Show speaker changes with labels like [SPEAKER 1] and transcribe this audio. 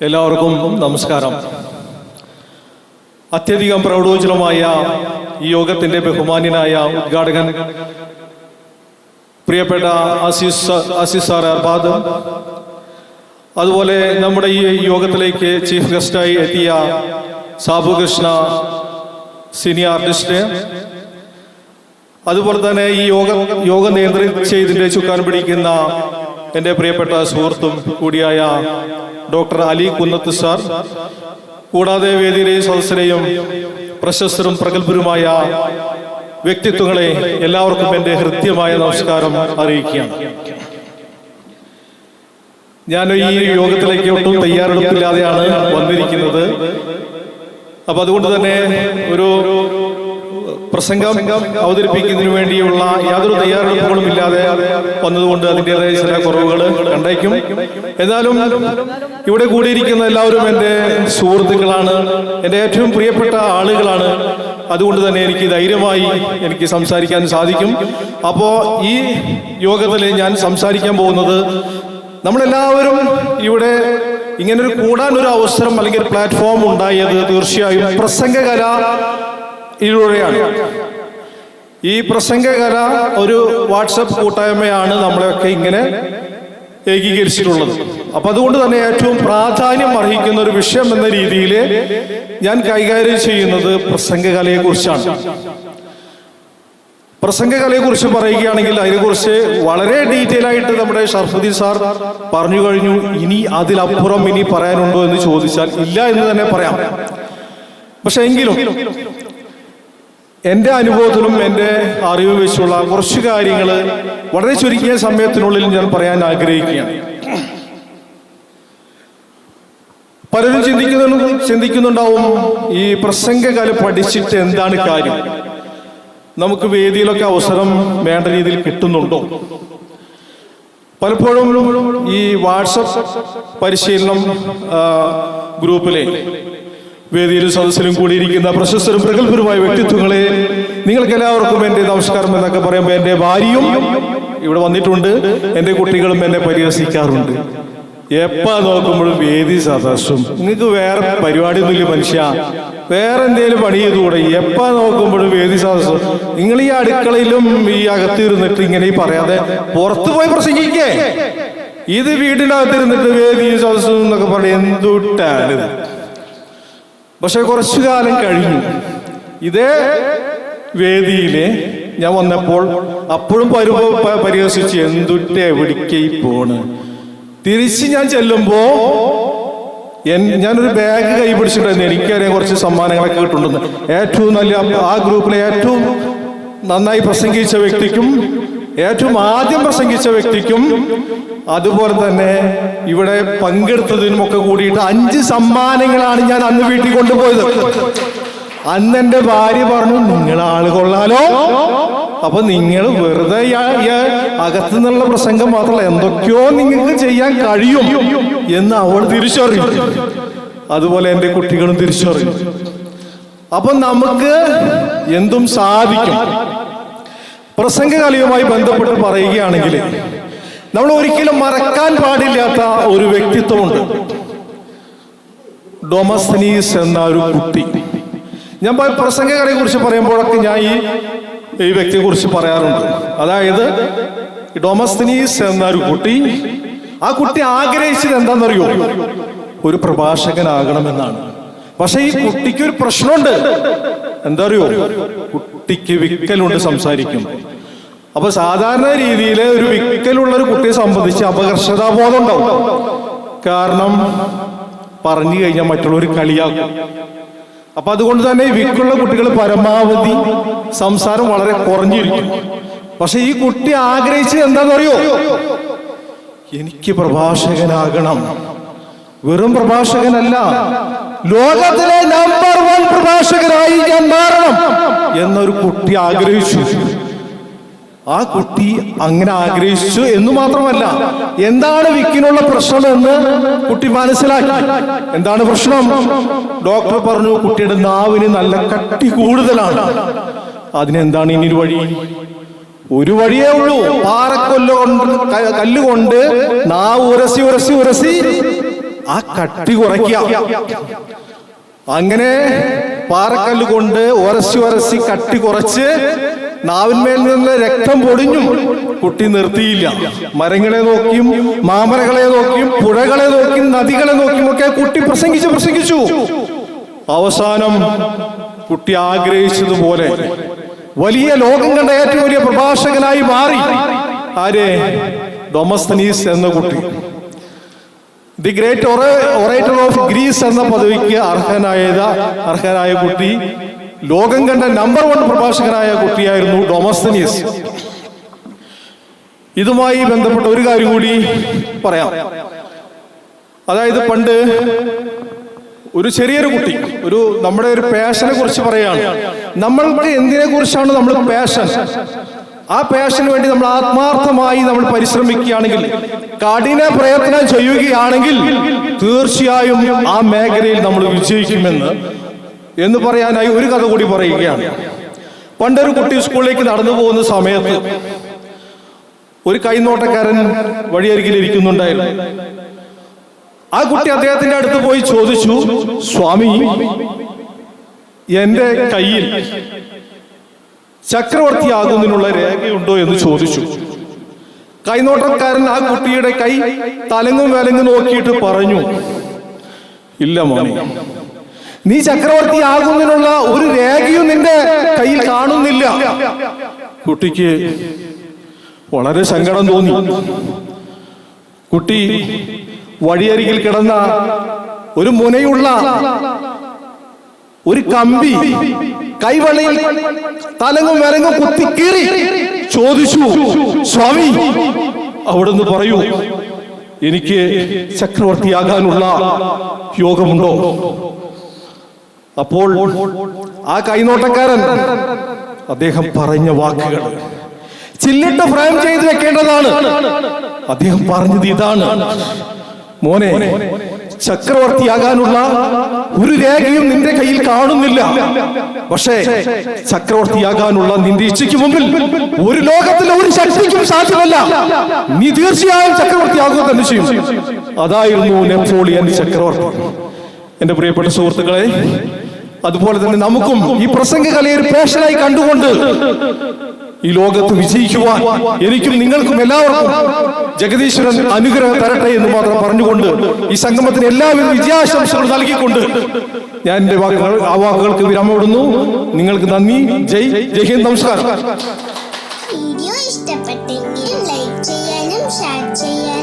[SPEAKER 1] എല്ലാവർക്കും നമസ്കാരം. അത്യധികം പ്രൗഢോജ്വലമായ ഈ യോഗത്തിന്റെ ബഹുമാന്യനായ ഉദ്ഘാടകൻ പ്രിയപ്പെട്ട ആസിസ് ആസിസ് സാർ അർബാദ് അതുപോലെ നമ്മുടെ ഈ യോഗത്തിലേക്ക് ചീഫ് ഗസ്റ്റായി എത്തിയ സാബു കൃഷ്ണ സീനിയർ ആർട്ടിസ്റ്റ് അതുപോലെ തന്നെ ഈ യോഗ യോഗ നിയന്ത്രിച്ച് ഇതിന്റെ ചുക്കാൻ പിടിക്കുന്ന എന്റെ പ്രിയപ്പെട്ട സുഹൃത്തും കൂടിയായ ഡോക്ടർ അലി കുന്നത്ത് സാർ കൂടാതെ വേദിയിലെയും സദസ്സിലെയും പ്രശസ്തരും പ്രഗത്ഭരുമായ വ്യക്തിത്വങ്ങളെ എല്ലാവർക്കും എന്റെ ഹൃദ്യമായ നമസ്കാരം അറിയിക്കുകയാണ്. ഞാൻ ഈ യോഗത്തിലേക്ക് ഒട്ടും തയ്യാറെടുപ്പില്ലാതെയാണ് വന്നിരിക്കുന്നത്. അപ്പൊ അതുകൊണ്ട് തന്നെ ഒരു പ്രസംഗം അവതരിപ്പിക്കുന്നതിന് വേണ്ടിയുള്ള യാതൊരു തയ്യാറെടുപ്പുകളും ഇല്ലാതെ വന്നതുകൊണ്ട് അതിന്റെതായ ചില കുറവുകൾ കണ്ടേക്കും. എന്നാലും ഇവിടെ കൂടിയിരിക്കുന്ന എല്ലാവരും എന്റെ സുഹൃത്തുക്കളാണ് എന്റെ ഏറ്റവും പ്രിയപ്പെട്ട ആളുകളാണ്. അതുകൊണ്ട് തന്നെ എനിക്ക് ധൈര്യമായി എനിക്ക് സംസാരിക്കാൻ സാധിക്കും. അപ്പോൾ ഈ യോഗത്തിൽ ഞാൻ സംസാരിക്കാൻ പോകുന്നത് നമ്മളെല്ലാവരും ഇവിടെ ഇങ്ങനൊരു കൂടാൻ ഒരു അവസരം അല്ലെങ്കിൽ പ്ലാറ്റ്ഫോം ഉണ്ടായത് തീർച്ചയായും പ്രസംഗകല ഇതിലൂടെയാണ്. ഈ പ്രസംഗകല ഒരു വാട്സപ്പ് കൂട്ടായ്മയാണ് നമ്മളെയൊക്കെ ഇങ്ങനെ ഏകീകരിച്ചിട്ടുള്ളത്. അപ്പൊ അതുകൊണ്ട് തന്നെ ഏറ്റവും പ്രാധാന്യം അർഹിക്കുന്ന ഒരു വിഷയം എന്ന രീതിയിൽ ഞാൻ കൈകാര്യം ചെയ്യുന്നത് പ്രസംഗകലയെ കുറിച്ചാണ് പ്രസംഗകലയെ കുറിച്ച് പറയുകയാണെങ്കിൽ അതിനെക്കുറിച്ച് വളരെ ഡീറ്റെയിൽ ആയിട്ട് നമ്മുടെ ഷർഫുദ്ദീൻ സാർ പറഞ്ഞു കഴിഞ്ഞു. ഇനി അതിലപ്പുറം ഇനി പറയാനുണ്ടോ എന്ന് ചോദിച്ചാൽ ഇല്ല എന്ന് തന്നെ പറയാം. പക്ഷെ എങ്കിലും എന്റെ അനുഭവത്തിലും എന്റെ അറിവ് വെച്ചുള്ള കുറച്ച് കാര്യങ്ങൾ വളരെ ചുരുക്കിയ സമയത്തിനുള്ളിൽ ഞാൻ പറയാൻ ആഗ്രഹിക്കുകയാണ്. പലരും ചിന്തിക്കുന്നു ചിന്തിക്കുന്നുണ്ടാവും ഈ പ്രസംഗകല പഠിച്ചിട്ട് എന്താണ് കാര്യം? നമുക്ക് വേദിയിലൊക്കെ അവസരം വേണ്ട രീതിയിൽ കിട്ടുന്നുണ്ടോ? പലപ്പോഴും ഈ വാട്സപ്പ് പരിശീലനം ഗ്രൂപ്പിലെ വേദിയിലും സദസ്സിലും കൂടിയിരിക്കുന്ന പ്രശസ്തരും പ്രഗത്ഭരുമായ വ്യക്തിത്വങ്ങളെ നിങ്ങൾക്ക് എല്ലാവർക്കും എന്റെ നമസ്കാരം എന്നൊക്കെ പറയുമ്പോൾ എന്റെ ഭാര്യയും ഇവിടെ വന്നിട്ടുണ്ട്. എന്റെ കുട്ടികളും എന്നെ പരിഹസിക്കാറുണ്ട്. എപ്പാ നോക്കുമ്പോഴും വേദി സദസ്സും. നിങ്ങൾക്ക് വേറെ പരിപാടിയൊന്നുമില്ല മനുഷ്യ. വേറെ എന്തെങ്കിലും പണി ചെയ്തുകൂടെ? എപ്പാ നോക്കുമ്പോഴും വേദി സദസ്സും. നിങ്ങൾ ഈ അടുക്കളയിലും ഈ അകത്തിരുന്നിട്ട് ഇങ്ങനെ ഈ പറയാതെ പുറത്തു പോയി പ്രസംഗിക്കേ. ഇത് വീടിനകത്തിരുന്നിട്ട് വേദി സദസ്സും എന്നൊക്കെ പറഞ്ഞ് എന്തുട്ടാണ് ഇത്? പക്ഷെ കുറച്ചു കാലം കഴിഞ്ഞു. ഇതേ വേദിയിലെ ഞാൻ വന്നപ്പോൾ അപ്പോഴും പരു പ- പരിഹസിച്ച് എന്തുട്ടെ എവിടേക്ക് പോണ്? തിരിച്ച് ഞാൻ ചെല്ലുമ്പോ ഞാനൊരു ബാഗ് കൈ പിടിച്ചിട്ടുണ്ടായിരുന്നു. എനിക്കറിയാൻ കുറച്ച് സമ്മാനങ്ങളൊക്കെ കിട്ടുന്നുണ്ട് ഏറ്റവും നല്ല ആ ഗ്രൂപ്പിലെ ഏറ്റവും നന്നായി പ്രസംഗിച്ച വ്യക്തിക്കും ഏറ്റവും ആദ്യം പ്രസംഗിച്ച വ്യക്തിക്കും അതുപോലെ തന്നെ ഇവിടെ പങ്കെടുത്തതിനും ഒക്കെ കൂടിയിട്ട് അഞ്ച് സമ്മാനങ്ങളാണ് ഞാൻ അന്ന് വീട്ടിൽ കൊണ്ടുപോയത്. അന്ന് എന്റെ ഭാര്യ പറഞ്ഞു നിങ്ങൾ ആൾ കൊള്ളാലോ. അപ്പൊ നിങ്ങൾ വെറുതെ അകത്തു നിന്നുള്ള പ്രസംഗം മാത്രമല്ല എന്തൊക്കെയോ നിങ്ങൾക്ക് ചെയ്യാൻ കഴിയും എന്ന് അവൾ തിരിച്ചറിയും അതുപോലെ എന്റെ കുട്ടികളും തിരിച്ചറിയും അപ്പൊ നമുക്ക് എന്തും സാധിക്കും. പ്രസംഗകലയുമായി ബന്ധപ്പെട്ട് പറയുകയാണെങ്കിൽ നമ്മൾ ഒരിക്കലും മറക്കാൻ പാടില്ലാത്ത ഒരു വ്യക്തിത്വമുണ്ട്. ഡൊമസ്തനീസ് എന്ന ഒരു കുട്ടി. ഞാൻ പ്രസംഗകളെ കുറിച്ച് പറയുമ്പോഴൊക്കെ ഞാൻ ഈ ഈ വ്യക്തിയെ കുറിച്ച് പറയാറുണ്ട്. അതായത് ഡൊമസ്തനീസ് എന്ന ഒരു കുട്ടി ആ കുട്ടി ആഗ്രഹിച്ചത് എന്താണെന്നറിയോ? ഒരു പ്രഭാഷകനാകണമെന്നാണ്. പക്ഷെ ഈ കുട്ടിക്ക് ഒരു പ്രശ്നമുണ്ട്. എന്താ അറിയോ? കുട്ടിക്ക് വിക്കലുണ്ട് സംസാരിക്കും അപ്പൊ സാധാരണ രീതിയിൽ ഒരു വിക്കലുള്ള ഒരു കുട്ടിയെ സംബന്ധിച്ച് അപകർഷതാബോധം ഉണ്ടാവും കാരണം പറഞ്ഞു കഴിഞ്ഞാൽ മറ്റുള്ളവർ കളിയാക്കും. അപ്പൊ അതുകൊണ്ട് തന്നെ വിക്കുള്ള കുട്ടികൾ പരമാവധി സംസാരം വളരെ കുറഞ്ഞിരിക്കും. പക്ഷെ ഈ കുട്ടി ആഗ്രഹിച്ചത് എന്താണെന്നറിയോ? എനിക്ക് പ്രഭാഷകനാകണം. വെറും പ്രഭാഷകനല്ല. ലോകത്തിലെ നമ്പർ വൺ പ്രഭാഷകനായി ഞാൻ മാറണം എന്നൊരു കുട്ടി ആഗ്രഹിച്ചു. ആ കുട്ടി അങ്ങനെ ആഗ്രഹിച്ചു എന്ന് മാത്രമല്ല എന്താണ് വിക്കിനുള്ള പ്രശ്നം എന്ന് കുട്ടി മനസ്സിലാക്കി. എന്താണ് പ്രശ്നം? ഡോക്ടർ പറഞ്ഞു കുട്ടിയുടെ നാവിന് നല്ല കട്ടി കൂടുതലാണ്. അതിനെന്താണ് ഇനി ഒരു വഴി? ഒരു വഴിയേ ഉള്ളൂ. പാറക്കൊല്ല കൊണ്ട് കല്ലുകൊണ്ട് നാവ് ഉരസി ഉരസി ഉരസി ആ കട്ടി കുറയ്ക്കുക. അങ്ങനെ പാറക്കല്ല് കൊണ്ട് ഉരസി ഉരസി കട്ടി കുറച്ച് നാവിന്മേൽ നിന്ന് രക്തം പൊടിഞ്ഞും കുട്ടി നിർത്തിയില്ല. മരങ്ങളെ നോക്കിയും മാമരകളെ നോക്കിയും പുഴകളെ നോക്കിയും നദികളെ നോക്കിയും ഒക്കെ കുട്ടി പ്രസംഗിച്ചു പ്രസംഗിച്ചു. അവസാനം കുട്ടി ആഗ്രഹിച്ചതുപോലെ വലിയ ലോകം കണ്ട ഏറ്റവും വലിയ പ്രഭാഷകനായി മാറി. ആരെ? ഡൊമസ്തനീസ് എന്ന കുട്ടി. The great orator of Greece എന്ന പദവിക്ക് അർഹനായത് അർഹനായ കുട്ടി ലോകം കണ്ട നമ്പർ വൺ പ്രഭാഷകനായ കുട്ടിയായിരുന്നു ഡൊമസ്തനീസ് ഇതുമായി ബന്ധപ്പെട്ട ഒരു കാര്യം കൂടി പറയാം. അതായത് പണ്ട് ഒരു ചെറിയൊരു കുട്ടി ഒരു നമ്മുടെ ഒരു പാഷനെ കുറിച്ച് പറയാണ് നമ്മൾക്ക് എന്തിനെ കുറിച്ചാണ് നമ്മൾ പാഷൻ ആ പാഷന് വേണ്ടി നമ്മൾ ആത്മാർത്ഥമായി നമ്മൾ പരിശ്രമിക്കുകയാണെങ്കിൽ കഠിന പ്രയത്നം ചെയ്യുകയാണെങ്കിൽ തീർച്ചയായും ആ മേഖലയിൽ നമ്മൾ വിജയിക്കുമെന്ന് എന്ന് പറയാനായി ഒരു കഥ കൂടി പറയുകയാണ്. പണ്ടൊരു കുട്ടി സ്കൂളിലേക്ക് നടന്നു പോകുന്ന സമയത്ത് ഒരു കൈനോട്ടക്കാരൻ വഴിയരികിൽ ഇരിക്കുന്നുണ്ടായിരുന്നു. ആ കുട്ടി അദ്ദേഹത്തിന്റെ അടുത്ത് പോയി ചോദിച്ചു സ്വാമി എന്റെ കയ്യിൽ ചക്രവർത്തിയാകുന്നതിനുള്ള രേഖയുണ്ടോ? എന്ന് ചോദിച്ചു. കൈനോട്ടക്കാരൻ ആ കുട്ടിയുടെ കൈ തലങ്ങും വിലങ്ങും നോക്കിയിട്ട് പറഞ്ഞു ഇല്ല മോനെ നീ ചക്രവർത്തി ആകുന്നതിനുള്ള ഒരു രേഖയും നിന്റെ കയ്യിൽ കാണുന്നില്ല. കുട്ടിക്ക് വളരെ സങ്കടം തോന്നി. കുട്ടി വഴിയരികിൽ കിടന്ന ഒരു മുനയുള്ള ഒരു കമ്പി കൈവളയിൽ തലങ്ങും വരങ്ങും കുത്തിക്കീറി ചോദിച്ചു സ്വാമി അവിടുന്ന് പറയൂ എനിക്ക് ചക്രവർത്തിയാകാനുള്ള യോഗമുണ്ടോ? അപ്പോൾ ആ കൈനോട്ടക്കാരൻ അദ്ദേഹം പറഞ്ഞ വാക്കുകൾ ചില്ലിട്ട് ഫ്രെയിം ചെയ്ത് വെക്കേണ്ടതാണ്. അദ്ദേഹം പറഞ്ഞത് ഇതാണ്. മോനെ ചക്രവർത്തിയാകാനുള്ള ഒരു രേഖയും നിന്റെ കയ്യിൽ കാണുന്നില്ല. പക്ഷേ ചക്രവർത്തിയാകാനുള്ള നിന്റെ ഇച്ഛയ്ക്ക് മുമ്പിൽ ഒരു ലോകത്തിലെ ഒരു ശക്തിക്കും സാധ്യമല്ല. നീ തീർച്ചയായും ചക്രവർത്തിയാകുക തന്നെ ചെയ്യും. അതായിരുന്നു നെപ്പോളിയൻ ചക്രവർത്തി. എന്റെ പ്രിയപ്പെട്ട സുഹൃത്തുക്കളെ അതുപോലെ തന്നെ നമുക്കും ഈ പ്രസംഗ കലയെ ഒരു പേഷനായി കണ്ടുകൊണ്ട് ഈ ലോകത്ത് വിജയിക്കുവാൻ എനിക്കും നിങ്ങൾക്കും എല്ലാവർക്കും ജഗദീശ്വരൻ അനുഗ്രഹം തരട്ടെ എന്ന് മാത്രം പറഞ്ഞുകൊണ്ട് ഈ സംഗമത്തിന് എല്ലാവരും വിജയാശംസകൾ നൽകിക്കൊണ്ട് ഞാൻ എന്റെ വാക്കുകൾ ആ വാക്കുകൾക്ക് വിരാമമിടുന്നു. നിങ്ങൾക്ക് നന്ദി. ജയ്. ജയ് ഹിന്ദ്. നമസ്കാരം.
[SPEAKER 2] വീഡിയോ ഇഷ്ടപ്പെട്ടെങ്കിൽ ലൈക്ക് ചെയ്യാനും ഷെയർ ചെയ്യാനും